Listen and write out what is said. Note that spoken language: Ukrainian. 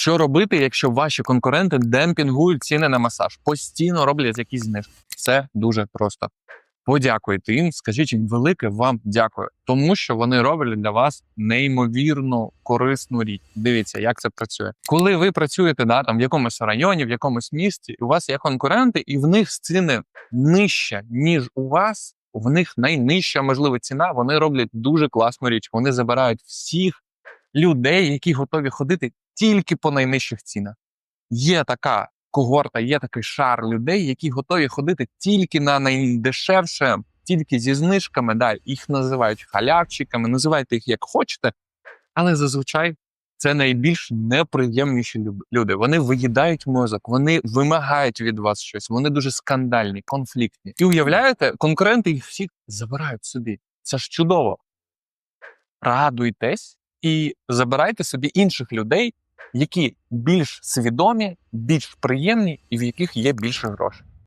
Що робити, якщо ваші конкуренти демпінгують ціни на масаж, постійно роблять якісь знижки? Це дуже просто. Подякуйте їм, скажіть їм велике вам дякую, тому що вони роблять для вас неймовірно корисну річ. Дивіться, як це працює. Коли ви працюєте да, там в якомусь районі, в якомусь місті, у вас є конкуренти, і в них ціни нижча, ніж у вас. В них найнижча можлива ціна. Вони роблять дуже класну річ. Вони забирають всіх людей, які готові ходити тільки по найнижчих цінах. Є така когорта, є такий шар людей, які готові ходити тільки на найдешевше, тільки зі знижками. Да, їх називають халявчиками, називайте їх як хочете, але зазвичай це найбільш неприємніші люди. Вони виїдають мозок, вони вимагають від вас щось, вони дуже скандальні, конфліктні. І уявляєте, конкуренти їх всіх забирають собі. Це ж чудово. Радуйтесь і забирайте собі інших людей, які більш свідомі, більш приємні і в яких є більше грошей.